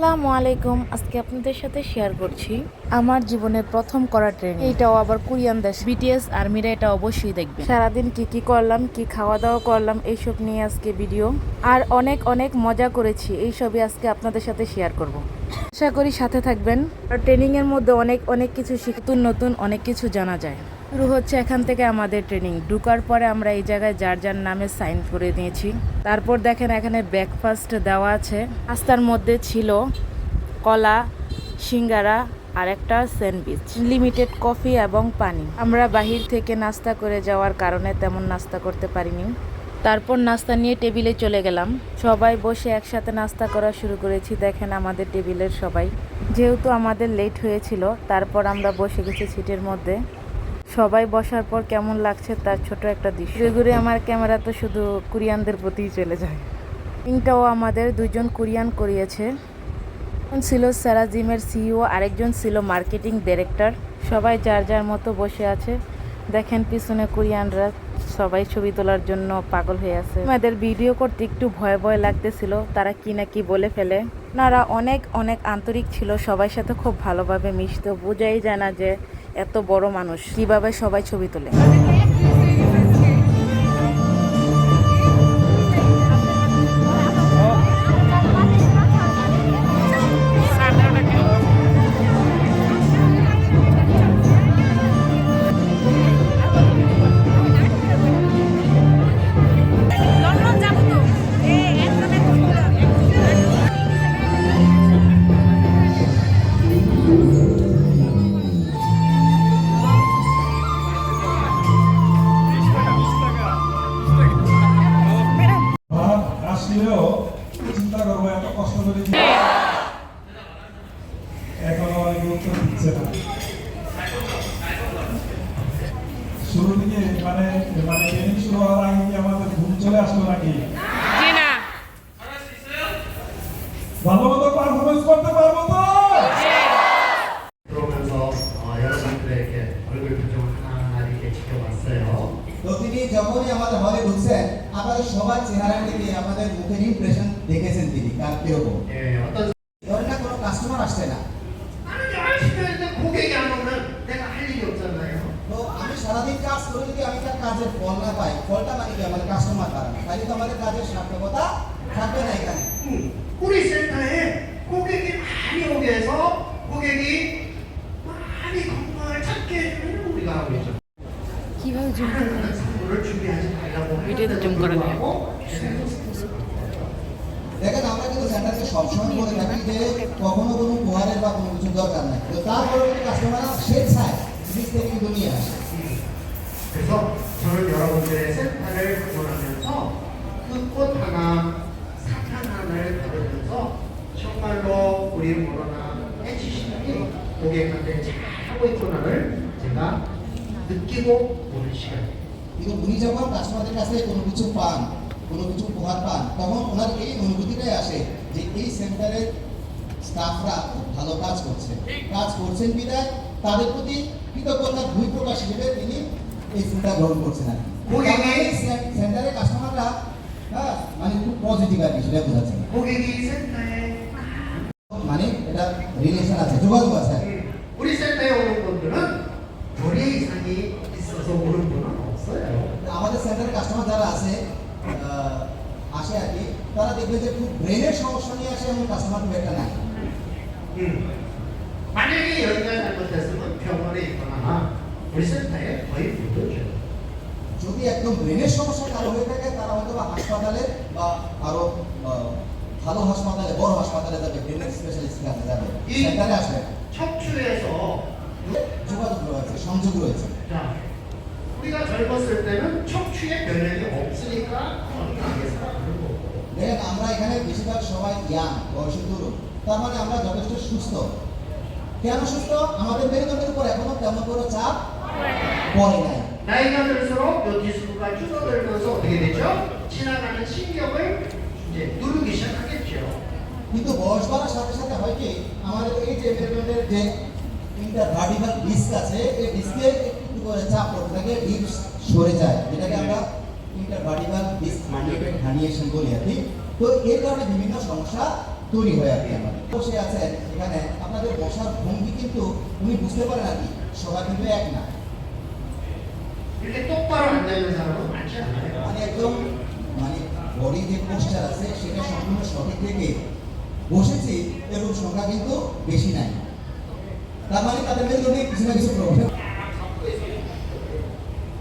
আসসালামু আলাইকুম। আজকে আপনাদের সাথে শেয়ার করছি আমার জীবনের প্রথম করা ট্রেনিং এটাও আবার কোরিয়ান দেশ। বিটিএস আর্মিরা এটা অবশ্যই দেখবে। সারাদিন কি কি করলাম, কি খাওয়া দাওয়া করলাম, এইসব নিয়ে আজকে ভিডিও আর অনেক অনেক মজা করেছি। এইসবই আজকে আপনাদের সাথে শেয়ার করব। আশা করি সাথে থাকবেন। আর ট্রেনিংয়ের মধ্যে অনেক অনেক কিছু নতুন নতুন অনেক কিছু জানা যায়। শুরু হচ্ছে এখান থেকে আমাদের ট্রেনিং ঢুকার পরে আমরা এই জায়গায় যার যার নামে সাইন করে নিয়েছি তারপর দেখেন এখানে ব্রেকফাস্ট দেওয়া আছে। নাস্তার মধ্যে ছিল কলা, সিঙ্গারা আর একটা স্যান্ডউইচ লিমিটেড কফি এবং পানি। আমরা বাহির থেকে নাস্তা করে যাওয়ার কারণে তেমন নাস্তা করতে পারিনি। তারপর নাস্তা নিয়ে টেবিলে চলে গেলাম। সবাই বসে একসাথে নাস্তা করা শুরু করেছি। দেখেন আমাদের টেবিলের সবাই। যেহেতু আমাদের লেট হয়েছিল, তারপর আমরা বসে গেছি সিটের মধ্যে। সবাই বসার পর কেমন লাগছে তার ছোট একটা দৃশ্য। ঘুরে আমার ক্যামেরা তো শুধু কোরিয়ানদের প্রতিই চলে যায়। ইংটাও আমাদের দুজন কোরিয়ান করিয়েছে। ছিল স্যারাজিমের সিইও, আরেকজন ছিল মার্কেটিং ডিরেক্টর। সবাই যার যার মতো বসে আছে। দেখেন পিছনে কোরিয়ানরা সবাই ছবি তোলার জন্য পাগল হয়ে আছে। আমাদের ভিডিও করতে একটু ভয় ভয় লাগতেছিল, তারা কি না কি বলে ফেলে। ওনারা অনেক অনেক আন্তরিক ছিল, সবার সাথে খুব ভালোভাবে মিশতো। বোঝাই যায় না যে এত বড় মানুষ। কীভাবে সবাই ছবি তোলে? এখনও অনেক উত্তর দিচ্ছে না শুরু থেকে মানে মানে শুরু হওয়ার আগে আমাদের ঘুম চলে আসলো নাকি? তিনি যখনই আমাদের হলে ঢুকছেন আমাদের সবার চেহারা থেকে আমাদের মুখের ইমপ্রেশন দেখেছেন তিনি কার কিরকম 예, 어떤 ধরেন না কোনো কাস্টমার আসছে না 아니 아시는데 고객이 안 오면 내가 할 일이 없잖아요. তো আমি সারাদিন কাজ করে যদি আমি তার কাজের ফল না পাই ফলটা মানে কি আমাদের কাস্টমার দ্বারা তাহলে তো আমাদের কাজের সার্থকতা থাকবে না এখানে 음, 우리 센터에 고객이 많이 오게 해서 고객이 많이 말라고 ভিডিওতে 좀 করা যায়। 하고 দেখেন আমরা কিন্তু সেন্টারকে সবসময় বলে থাকি যে কখনো কোনো উপহারের বা কোনো কিছু দরকার নাই তো তারপরে কিন্তু কাস্টমার স্বেচ্ছায় দিক থেকে কিন্তু নিয়ে আসে 그래서 저는 여러분들의 센터를 응원하면서 그 꽃 하나, 사탕 하나를 받으면서 정말로 우리 모로나 해주시니 고객한테 잘하고 있구나를 제가 느끼고 오는 시간이에요. কিন্তু উনি যখন কাস্টমারদের কাছে কোনো কিছু পান কোনো কিছু উপহার পান তখন ওনার এই অনুভূতিটাই আসে যে এই সেন্টারের স্টাফরা ভালো কাজ করছে। কাজ করছেন বিদায় তাদের প্রতি কৃতজ্ঞতা দুই প্রকাশ হিসেবে তিনি এই চিন্তা গ্রহণ করছেন আর কি। সেন্টারের কাস্টমাররা হ্যাঁ মানে খুব পজিটিভ আর কি সেটা বোঝাচ্ছে। মানে এটা রিলেশন আছে যোগাযোগ আছে। সমস্যা নিয়ে আসে এমন কাস্টমার খুব একটা নাই 음. 만약에 여기가 잘못됐으면 병원에 있거나 우리 센터에 거의 못 오죠. যদি একদম ব্রেনের সমস্যা কারো হয়ে থাকে তারা হয়তো বা হাসপাতালে বা আরো আহ, ভালো হাসপাতালে বড় হাসপাতালে যাবে ব্রেনের স্পেশালিস্ট কাছে যাবে ই- সেন্টারে আসবে 척추에서 যোগাযোগ রয়েছে সংযোগ রয়েছে 자 우리가 젊었을 때는 척추에 변형이 없으니까 건강하게 살아가는 거고 দেখেন আমরা এখানে বেশিরভাগ সবাই ইয়াং বয়সের তরুণ তার মানে আমরা যথেষ্ট সুস্থ কেন সুস্থ আমাদের মেরুদণ্ডের উপর এখনো তেমন কোনো চাপ পড়ে নাই 나이가 들수록 요 디스크가 줄어들면서 어떻게 되죠? 지나가는 신경을 이제 누르기 시작하겠죠. কিন্তু বয়স বাড়ার সাথে সাথে হয় কি আমাদের এই যে মেরুদণ্ডের যে ইন্টারভার্টিকাল ডিস্ক আছে এই ডিস্কে একটু করে চাপ পড়তে থাকে ডিস্ক সরে যায় যেটাকে আমরা ইন্টারভার্টিকাল ডিস্ক মাল্টিপ্লেট হানিয়েশন বলি আর তো এর কারণে বিভিন্ন সমস্যা তৈরি হয় আর কি আমাদের বসে আছেন এখানে আপনাদের বসার ভঙ্গি কিন্তু উনি বুঝতে পারেন আর কি সবাই কিন্তু এক না। মানে একদম মানে বডি যে পোস্টার আছে সেটা সম্পূর্ণ সঠিক থেকে বসেছে এরকম সংখ্যা কিন্তু বেশি নাই। তার মানে তাদের মেরুদণ্ডে কিছু না কিছু প্রবলেম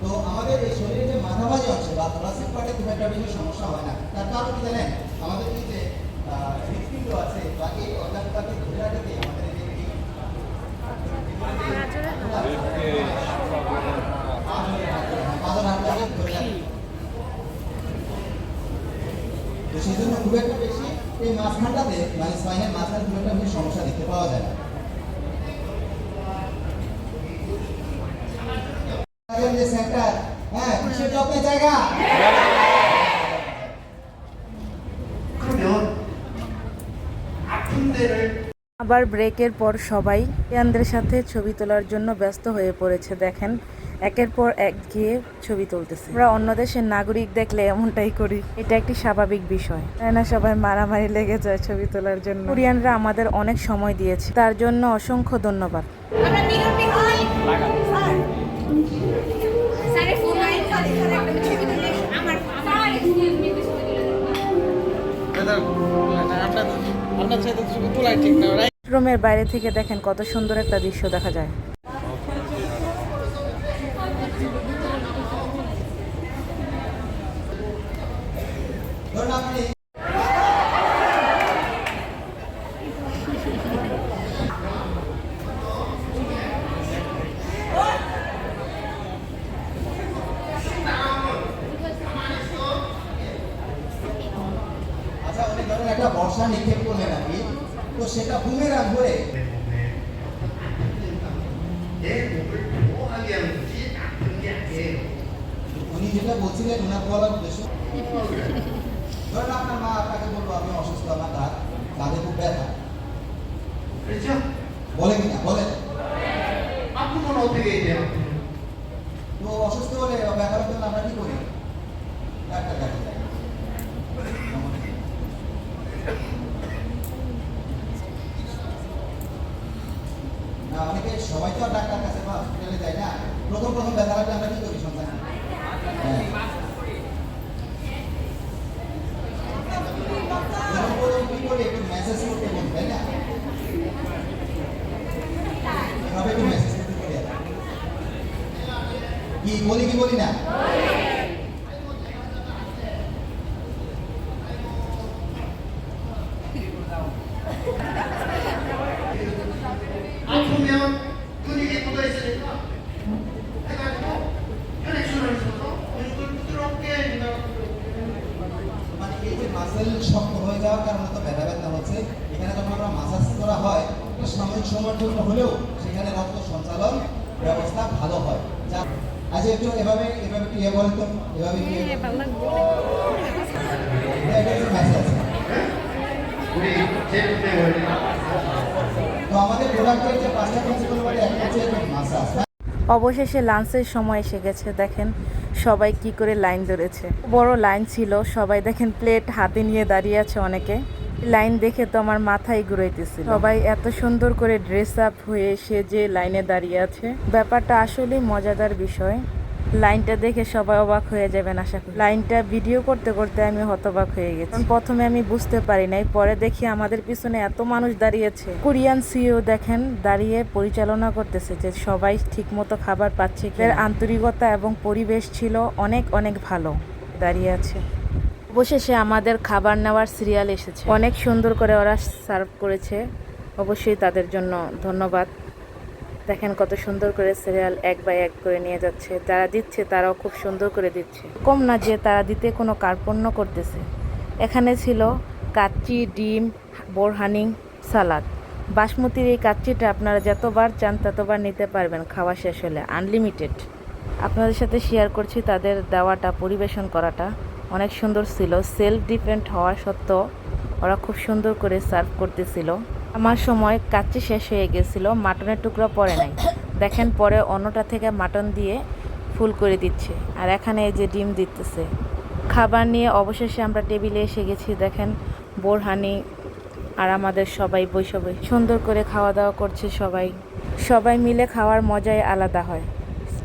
তো আমাদের এই শরীরে মাথাভাজি অংশ বা থোরাসিক পার্টে খুব একটা বেশি সমস্যা হয় না। তার কারণ কি জানেন? আমাদের এই যে হৃৎপিণ্ড আছে বা এই অর্গানটাকে ধরে রাখতে আমাদের তো সেই জন্য খুব একটা বেশি এই মাঝখানটাতে মানে স্পাইনের মাঝখানে খুব একটা বেশি সমস্যা দেখতে পাওয়া যায় না। কিসের যত্নের জায়গা 그러면 아픈 데를 আবার ব্রেকের পর সবাই ইয়ানদের সাথে ছবি তোলার জন্য ব্যস্ত হয়ে পড়েছে দেখেন একের পর এক গিয়ে ছবি তুলতেছে আমরা অন্য দেশের নাগরিক দেখলে এমনটাই করি এটা একটি স্বাভাবিক বিষয় তাই না সবাই মারামারি লেগে যায় ছবি তোলার জন্য কোরিয়ানরা আমাদের অনেক সময় দিয়েছে তার জন্য অসংখ্য ধন্যবাদ রুমের বাইরে থেকে দেখেন কত সুন্দর একটা দৃশ্য দেখা যায়। আচ্ছা একটা বর্ষা নিক্ষেপ তো সেটা বুমেরাং হয়ে উনি যেটা বলছিলেন ওনার বলার উদ্দেশ্য? ধরেন আপনার মা আপনাকে বলল আমি অসুস্থ আমার দাঁত দাঁতে খুব ব্যথা। বলে কিনা? বলেন আপনি কোনো হতে তো অসুস্থ হলে ব্যথা হলে আমরা কি করি? ডাক্তার ডাক্তার অনেকে সবাই তো ডাক্তার কাছে বা হসপিটালে যায় না প্রথম প্রথম ব্যথা লাগলে আমরা কি করি সন্তান হ্যাঁ। মেসেজ করতে বলি, তাই না একটু মেসেজ করতে। কি বলি কি বলি না একটু এভাবে এভাবে একটু ইয়ে তো এভাবে হ্যাঁ, হ্যাঁ, তো আমাদের পাঁচটা প্রিন্সিপাল বলে হচ্ছে মাসাজ অবশেষে লাঞ্চের সময় এসে গেছে দেখেন সবাই কি করে লাইন ধরেছে। বড় লাইন ছিল সবাই দেখেন প্লেট হাতে নিয়ে দাঁড়িয়ে আছে অনেকে। লাইন দেখে তো আমার মাথায় ঘুরাইতেছিল সবাই এত সুন্দর করে ড্রেস আপ হয়ে সে যে লাইনে দাঁড়িয়ে আছে, ব্যাপারটা আসলেই মজাদার বিষয়। লাইনটা দেখে সবাই অবাক হয়ে যাবেন আশা করি। লাইনটা ভিডিও করতে করতে আমি হতবাক হয়ে গেছি। প্রথমে আমি বুঝতে পারি নাই, পরে দেখি আমাদের পিছনে এত মানুষ দাঁড়িয়েছে। কোরিয়ান সিও দেখেন, দাঁড়িয়ে পরিচালনা করতেছে যে সবাই ঠিকমতো খাবার পাচ্ছে আন্তরিকতা এবং পরিবেশ ছিল অনেক অনেক ভালো। দাঁড়িয়ে আছে। অবশেষে আমাদের খাবার নেওয়ার সিরিয়াল এসেছে। অনেক সুন্দর করে ওরা সার্ভ করেছে। অবশ্যই তাদের জন্য ধন্যবাদ। দেখেন কত সুন্দর করে সিরিয়াল এক বাই এক করে নিয়ে যাচ্ছে। যারা দিচ্ছে, তারাও খুব সুন্দর করে দিচ্ছে। কম না যে তারা দিতে কোনো কার্পণ্য করতেছে। এখানে ছিল কাচ্চি, ডিম বোরহানিং সালাদ। বাসমতির এই কাচ্চিটা আপনারা যতবার চান, ততবার নিতে পারবেন খাওয়া শেষ হলে আনলিমিটেড আপনাদের সাথে শেয়ার করছি তাদের দেওয়াটা, পরিবেশন করাটা। অনেক সুন্দর ছিল। সেলফ ডিপেন্ড হওয়া সত্ত্বেও ওরা খুব সুন্দর করে সার্ভ করতেছিল। আমার সময় কাচ্চি শেষ হয়ে গেছিল, মাটনের টুকরো পড়ে নাই। দেখেন পরে অন্যটা থেকে মাটন দিয়ে ফুল করে দিচ্ছে। আর এখানে এই যে ডিম দিতেছে। খাবার নিয়ে অবশেষে আমরা টেবিলে এসে গেছি, দেখেন বোরহানি আর আমাদের সবাই বৈশা সুন্দর করে খাওয়া দাওয়া করছে সবাই। সবাই মিলে খাওয়ার মজাই আলাদা হয়।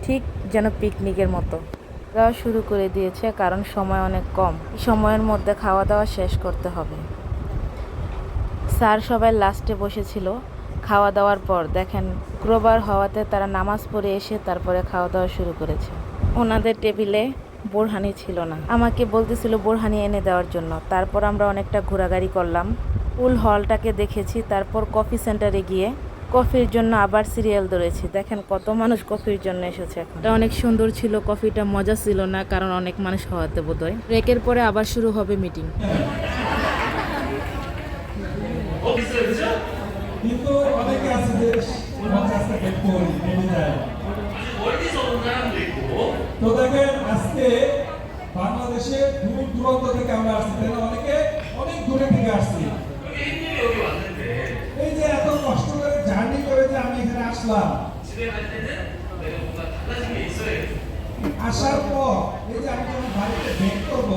ঠিক যেন পিকনিকের মতো। দেওয়া শুরু করে দিয়েছে কারণ সময় অনেক কম। সময়ের মধ্যে খাওয়া দাওয়া শেষ করতে হবে। স্যার সবাই লাস্টে বসেছিল খাওয়া দাওয়ার পর। দেখেন ক্রোবার হওয়াতে তারা নামাজ পড়ে এসে তারপরে খাওয়া দাওয়া শুরু করেছে। ওনাদের টেবিলে বোরহানি ছিল না। আমাকে বলতেছিল বোরহানি এনে দেওয়ার জন্য। তারপর আমরা অনেকটা ঘোরাঘুরি করলাম। ফুল হলটাকে দেখেছি। তারপর কফি সেন্টারে গিয়ে কফির জন্য আবার সিরিয়াল ধরেছি। দেখেন কত মানুষ কফির জন্য এসেছে এখন। এটা অনেক সুন্দর ছিল কফিটা মজা ছিল না কারণ অনেক মানুষ হওয়াতে বোধহয়। ব্রেকের পরে আবার শুরু হবে মিটিং। তো দেখেন আজকে বাংলাদেশে দূর দূরান্ত থেকে আমরা আসছি তাই অনেকে অনেক দূরে থেকে আসছি। এই যে এত কষ্ট করে আসার পর এই যে আমি যখন বাড়িতে করব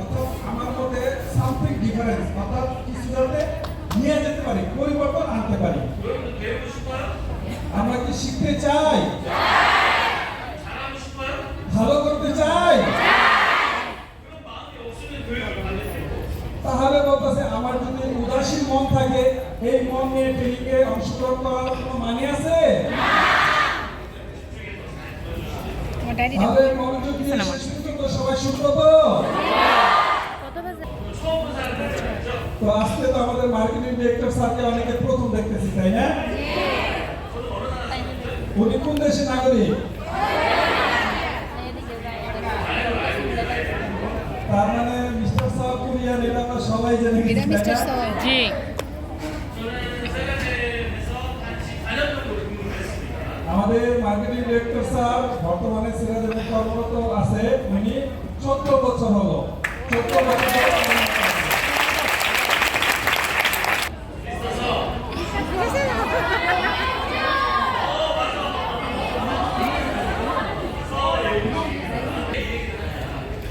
অর্থাৎ আমার মধ্যে সামথিং ডিফারেন্স অর্থাৎ কিছু নিয়ে যেতে পারি, পরিবর্তন আনতে পারি। আমরা কি শিখতে চাই? ভালো করতে চাই? তাহলে বলতেছে, আমার যদি উদাসীন মন থাকে এই মন নিয়ে ট্রেনিংয়ে অংশগ্রহণ করার কোনো মানে আছে? তাহলে মনোযোগ দিয়ে সবাই শুনব তো তো আজকে তো আমাদের মার্কেটিং ডিরেক্টর স্যারকে অনেকে প্রথম দেখতেছি তাই না? উনি কোন দেশের নাগরিক? তার মানে মিস্টার এটা আমরা সবাই জেনে। জি। আমাদের মার্কেটিং ডিরেক্টর স্যার বর্তমানে সিরাজে কর্মরত আছে। উনি চোদ্দ বছর হলো। চোদ্দ বছর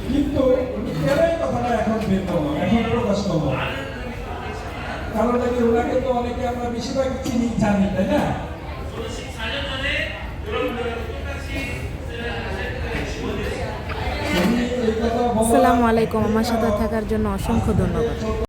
কিন্তু উনি কথাটা এখন বের করল, এখন প্রকাশ করল। কারণ ওনাকে তো অনেকে আমরা বেশিরভাগ চিনি, জানি, তাই না উনি এই কথা বলার- আসসালামু আলাইকুম। আমার সাথে থাকার জন্য অসংখ্য ধন্যবাদ।